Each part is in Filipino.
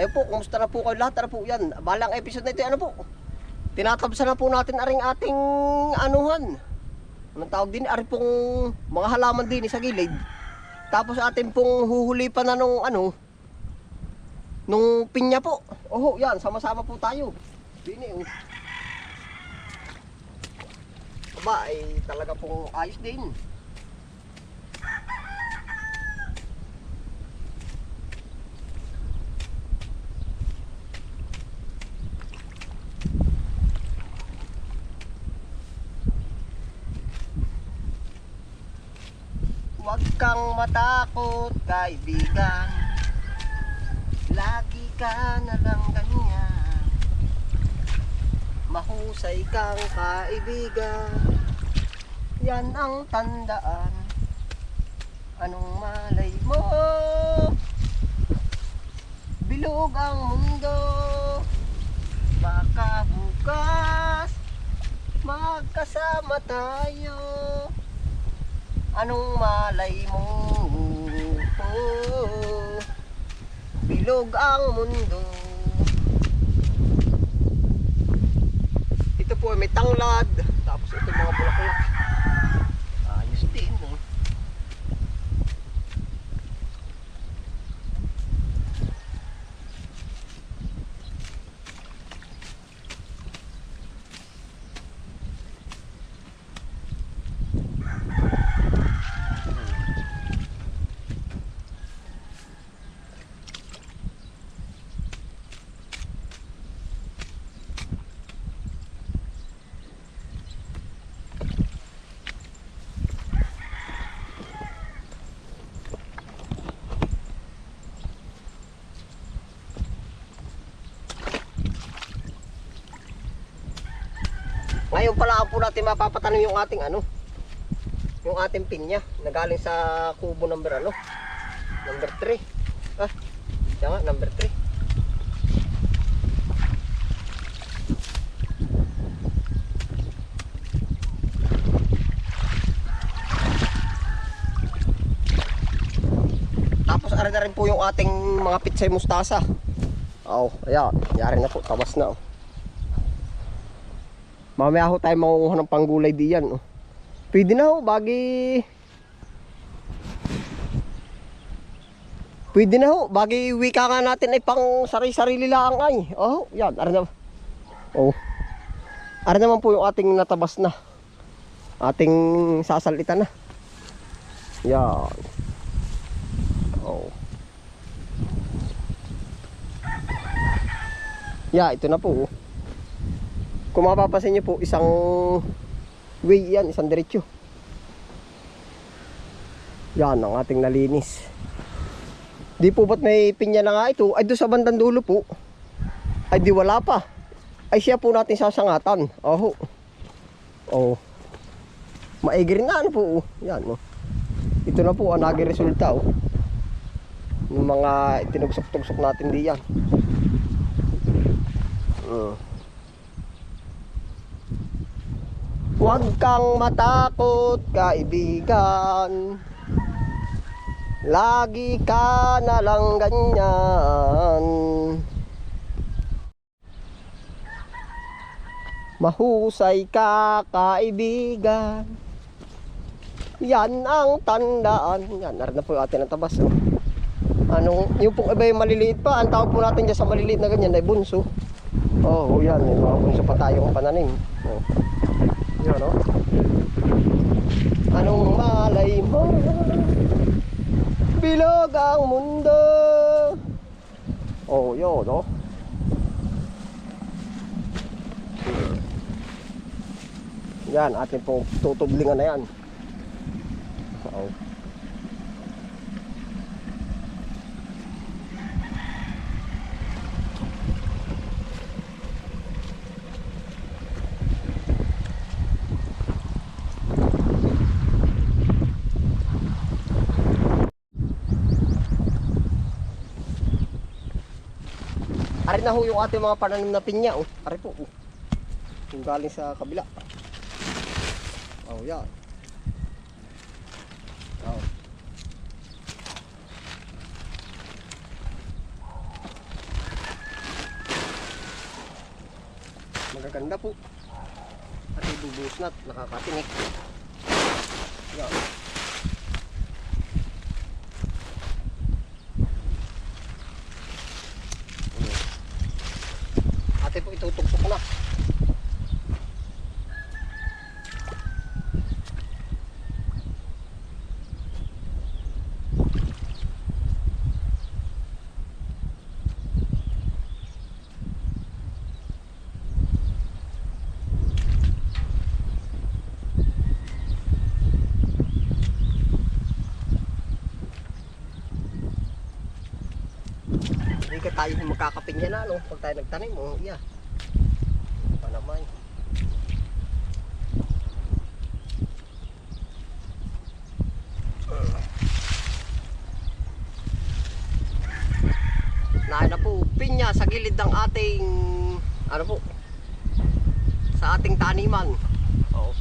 Ayun po, kumusta na po kayo lahat? Ano po yan? Balang episode na ito, ano po? Tinatabsa na po natin aring ating anuhan. Anong tawag din? Ari pong mga halaman din sa gilid. Tapos atin pong huhuli pa na nung ano, nung pinya po. Oho, yan, sama-sama po tayo. Dini, oh. Aba, ay talaga pong ayos din. Huwag kang matakot, kaibigan. Lagi ka na lang ganyan. Mahusay kang kaibigan. Yan ang tandaan. Anong malay mo? Bilog ang mundo. Baka bukas magkasama tayo. Anong malay mo? Bilog ang mundo. Ito po ay may tanglad. Tapos ito mga bulaklak. Ayos din. Oh. Ngayon pala po natin mapapatanim yung ating ano, yung ating pinya na galing sa kubo number ano, number 3. Ah, yan number 3. Tapos ara na rin po yung ating mga pitsay mustasa. Oh, ayan, yari na po, tabas na oh. Mamaya ho tayo mangunguha ng panggulay diyan. Oh. Pwede na ho, bagi... Pwede na ho, bagi wika nga natin ay pang sarili-sarili lang ay. Oh, yan, ara na. Oh. Ara naman po yung ating natabas na. Ating sasalitan na. Yan. Oh. Yeah, ito na po. oh. Kung mapapasin niyo po, isang way yan, isang diretsyo. Yan ang ating nalinis. Di po ba't may pinya na nga ito? Ay doon sa bandang dulo po. Ay di wala pa. Ay siya po natin sasangatan. Oho. Oh. Maigi rin nga ano po. Yan oh. Ito na po ang naging resulta oh. Yung mga tinugsok-tugsok natin diyan. Uh. Huwag kang matakot, kaibigan. Lagi ka na lang ganyan. Mahusay ka, kaibigan. Yan ang tandaan. Yan, narin na po yung atin ang tabas. Oh. Anong, yung pong iba yung maliliit pa, ang tawag po natin dyan sa maliliit na ganyan ay bunso. Oh, yan, may mga bunso pa tayong pananim. Oh. Yan, oh. Anong malay mo? Bilog ang mundo. Oh, yun, no? Yan, ating pong tutublingan na yan. Oo. Expired na ho yung ating mga pananim na pinya. Oh, pare po. Oh. Yung galing sa kabila. Oh, yan. Oh. Magaganda po. At ibubuhos na at nakakatinik. Yan. Ka tayo yung magkakapinya na, no? Pag tayo nagtanim, oh, iya. Pa naman. Na na po, pinya sa gilid ng ating, ano po, sa ating taniman. Oo.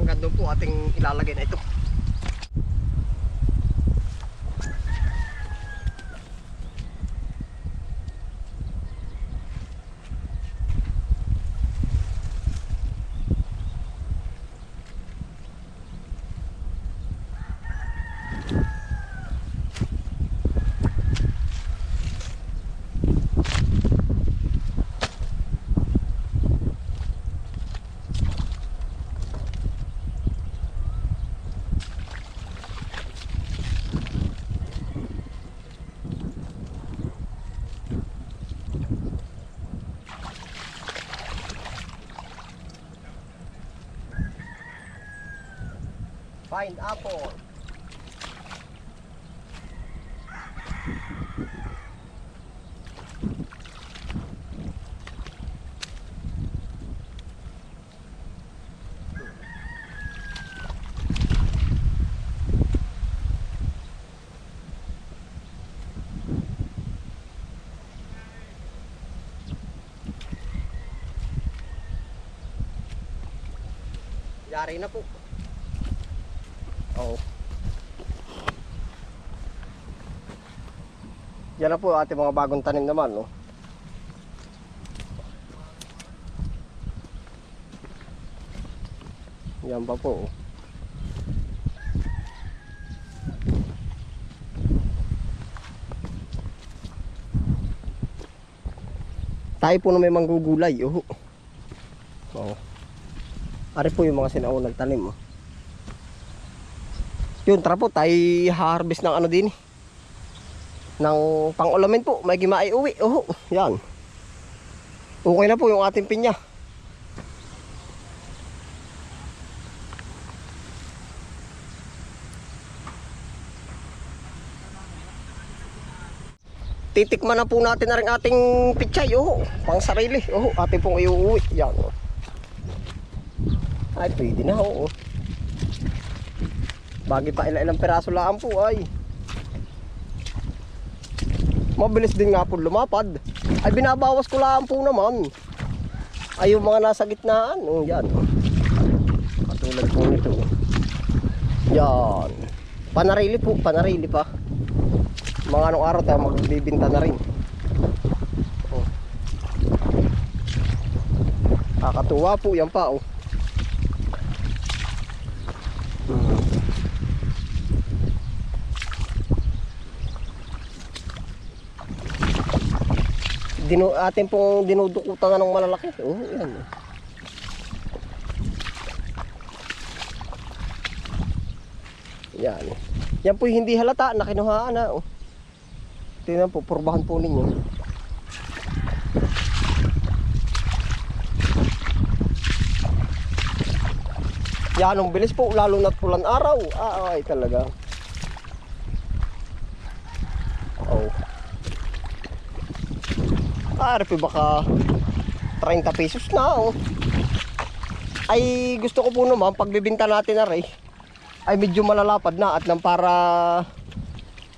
Hanggang doon po ating ilalagay na ito. Find apple. Yari na po. Oo. Yan na po ating mga bagong tanim naman, no? Yan pa po. oh. Tayo po na may manggugulay, oh. Oo. Ari po yung mga sinaunang tanim, oh. Yun, tara po, tayo harvest ng ano din eh. Ng pang-ulamin po, may gimay uwi. Oh, yan. Okay na po yung ating pinya. Titikman na po natin na rin ating pichay. Oh, pang sarili. Oh, ating pong iuwi. Yan. oh. Ay, pwede na. Oo. Bagay pa ilang-ilang peraso lang po ay. Mabilis din nga po lumapad. Ay binabawas ko lang po naman. Ay yung mga nasa gitnaan. Oh, yan. Katulad po nito. Yan. Panarili po, panarili pa. Mga anong araw tayo magbibinta na rin. Oh. Kakatuwa po yan pa oh. Dinu atin pong dinudukutan ng malalaki. Oh, yan. Yan. Yan po hindi halata na kinuhaan na. Oh. Tingnan po, purbahan po ninyo. Yan ang bilis po, lalo na't pulan araw. Ah, ay talaga. Oh. Repi baka 30 pesos na oh. Ay gusto ko po naman pagbibinta natin na rin ay medyo malalapad na at nang para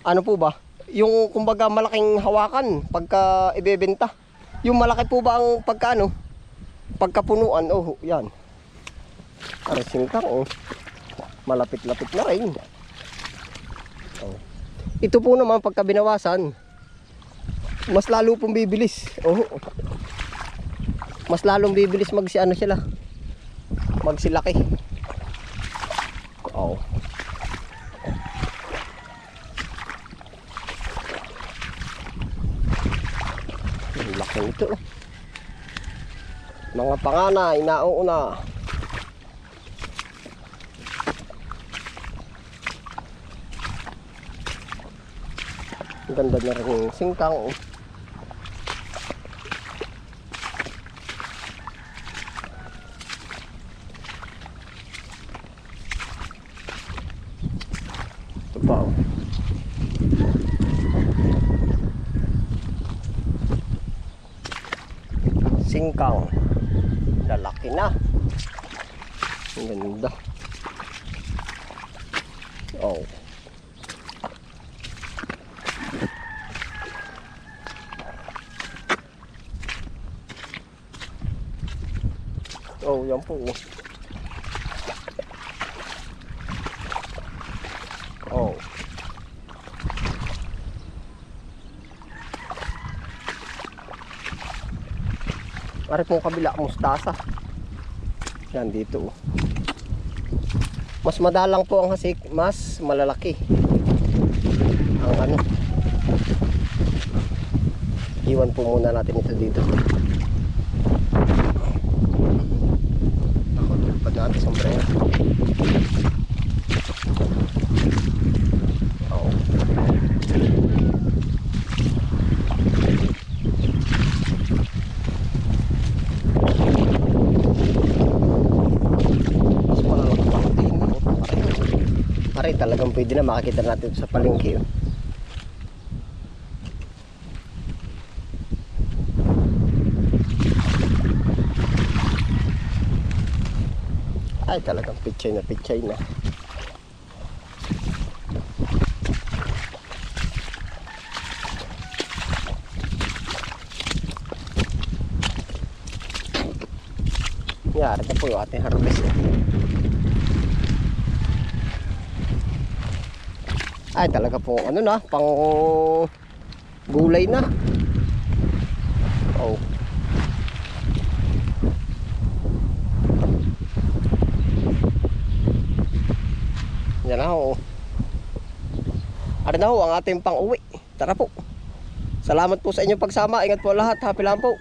ano po ba yung kumbaga malaking hawakan pagka ibebenta yung malaki po ba ang pagka ano pagkapunuan oh yan Aray singkang oh. Malapit-lapit na rin. Oh. Ito po naman pagka binawasan, mas lalo pong bibilis. Oh. Mas lalong bibilis mag si ano sila. Magsilaki. Oh. Ang laki nito. oh. Mga panganay, nauuna. Ang ganda na rin singkang. oh. Ito pa oh. Singkang. Lalaki na. Ang ganda. Oh. Oh, yan po. oh. Pare pong kabila, mustasa. Yan dito. oh. Mas madalang po ang hasik, mas malalaki. Ang ano. Iwan po muna natin ito dito. Ako, tulpad natin sombrero. Oo. Mas malalaki pa ang tingin mo. Pare, talagang pwede na makikita natin sa palengke. oh. Ay, talagang pichay na pichay na. Yari na po yung ating harvest. eh. Ay, talaga po, ano na, pang gulay na. Oh. Yan na ho. Ano na ho, ang ating pang uwi. Tara po. Salamat po sa inyong pagsama. Ingat po lahat. Happy lang po.